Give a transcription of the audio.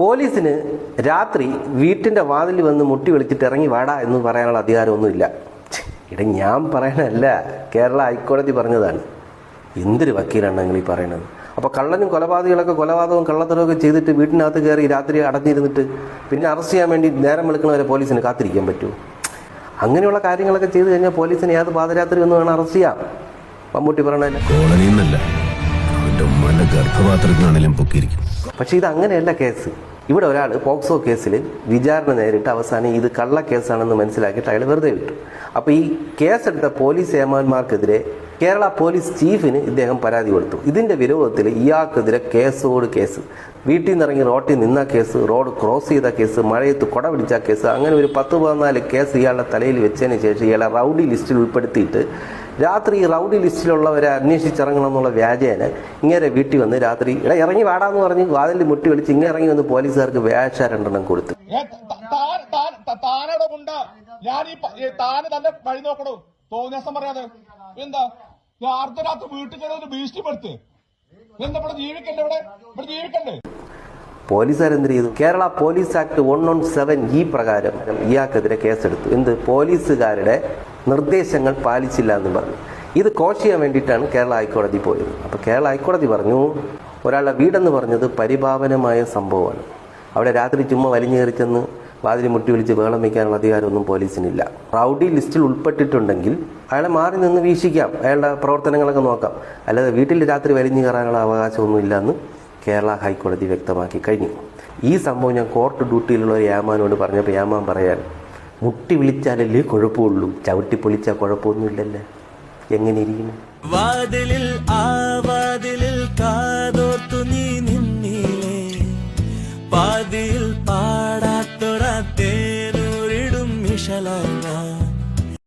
പോലീസിന് രാത്രി വീട്ടിന്റെ വാതിൽ വന്ന് മുട്ടി വിളിച്ചിട്ട് ഇറങ്ങി വാടാ എന്ന് പറയാനുള്ള അധികാരമൊന്നുമില്ല. ഇട ഞാൻ പറയണല്ല കേരള ഹൈക്കോടതി പറഞ്ഞതാണ്. എന്തൊരു വക്കീലാണ് നിങ്ങൾ ഈ പറയണത്? അപ്പോൾ കള്ളനും കൊലപാതകളൊക്കെ കൊലപാതകവും കള്ളത്തരമൊക്കെ ചെയ്തിട്ട് വീട്ടിനകത്ത് കയറി രാത്രി അടഞ്ഞിരുന്നിട്ട് പിന്നെ അറസ്റ്റ് ചെയ്യാൻ വേണ്ടി നേരം വെളുക്കണവരെ പോലീസിന് കാത്തിരിക്കാൻ പറ്റുമോ? അങ്ങനെയുള്ള കാര്യങ്ങളൊക്കെ ചെയ്തു കഴിഞ്ഞാൽ പോലീസിന് ഏത് പാദരാത്രി ഒന്ന് വേണം അറസ്റ്റ് ചെയ്യാം. മമ്മൂട്ടി പറഞ്ഞാലും പക്ഷെ ഇത് അങ്ങനെയല്ല കേസ്. ഇവിടെ ഒരാൾ പോക്സോ കേസിൽ വിചാരണ നേരിട്ട് അവസാനം ഇത് കള്ള കേസാണെന്ന് മനസ്സിലാക്കിയിട്ട് അയാൾ വെറുതെ വിട്ടു. അപ്പോൾ ഈ കേസെടുത്ത പോലീസ് ഏമാന്മാർക്കെതിരെ കേരള പോലീസ് ചീഫിന് ഇദ്ദേഹം പരാതി കൊടുത്തു. ഇതിന്റെ വിരോധത്തിൽ ഇയാൾക്കെതിരെ കേസോട് കേസ്. വീട്ടിൽ നിന്നിറങ്ങി റോട്ടിൽ നിന്ന കേസ് റോഡ് ക്രോസ് ചെയ്ത കേസ് മഴയത്ത് കൊട പിടിച്ച കേസ് അങ്ങനെ ഒരു പത്ത് പതിനാല് കേസ് ഇയാളുടെ തലയിൽ വെച്ചതിന് ശേഷം ഇയാളെ റൗഡി ലിസ്റ്റിൽ ഉൾപ്പെടുത്തിയിട്ട് രാത്രി റൗഡി ലിസ്റ്റിലുള്ളവരെ അന്വേഷിച്ചിറങ്ങണം എന്നുള്ള വ്യാജേന ഇങ്ങനെ വീട്ടിൽ വന്ന് രാത്രി ഇട ഇറങ്ങി വാടാന്ന് പറഞ്ഞ് വാതിൽ മുട്ടി വിളിച്ച് ഇങ്ങനെ ഇറങ്ങി വന്ന് പോലീസുകാർക്ക് വ്യാജ രണ്ടെണ്ണം കൊടുത്തു ഞാൻ ഈ താന് തന്നെ വഴി നോക്കണു. തോന്നിയാസം പറയാതെ. എന്താ? അർദ്ധരാത്രി വീട്ടിൽ കയറി ഭീഷണിപ്പെടുത്ത് എന്താ ഇവിടെ ജീവിക്കണ്ടേ ഇവിടെ? ഇവിടെ ജീവിക്കണ്ടേ? എന്ത് ചെയ്തു? Kerala police act one one seven ഈ പ്രകാരം ഇയാൾക്കെതിരെ കേസെടുത്തു. എന്ത്? പോലീസുകാരുടെ നിർദ്ദേശങ്ങൾ പാലിച്ചില്ല എന്ന് പറഞ്ഞു. ഇത് കോഷ് ചെയ്യാൻ വേണ്ടിയിട്ടാണ് കേരള ഹൈക്കോടതി പോയത്. അപ്പോൾ കേരള ഹൈക്കോടതി പറഞ്ഞു ഒരാളുടെ വീടെന്ന് പറഞ്ഞത് പരിഭാവനമായ സംഭവമാണ്. അവിടെ രാത്രി ചുമ്മാ വലിഞ്ഞേറി ചെന്ന് വാതിൽ മുട്ടി വിളിച്ച് ബഹളം വയ്ക്കാനുള്ള അധികാരമൊന്നും പോലീസിനില്ല. റൗഡി ലിസ്റ്റിൽ ഉൾപ്പെട്ടിട്ടുണ്ടെങ്കിൽ അയാളെ മാറി നിന്ന് വീക്ഷിക്കാം. അയാളുടെ പ്രവർത്തനങ്ങളൊക്കെ നോക്കാം. അല്ലാതെ വീട്ടിൽ രാത്രി വലിഞ്ഞു കയറാനുള്ള അവകാശമൊന്നും ഇല്ലെന്ന് കേരള ഹൈക്കോടതി വ്യക്തമാക്കി കഴിഞ്ഞു. ഈ സംഭവം ഞാൻ കോർട്ട് ഡ്യൂട്ടിയിലുള്ള യാമാനോട് പറഞ്ഞപ്പോൾ യാമാൻ പറയാൻ മുട്ടി വിളിച്ചാലല്ലേ കുഴപ്പമുള്ളൂ. ചവിട്ടി പൊളിച്ചാൽ കുഴപ്പമൊന്നുമില്ലല്ലേ. എങ്ങനെ ഇരിക്കുന്നു?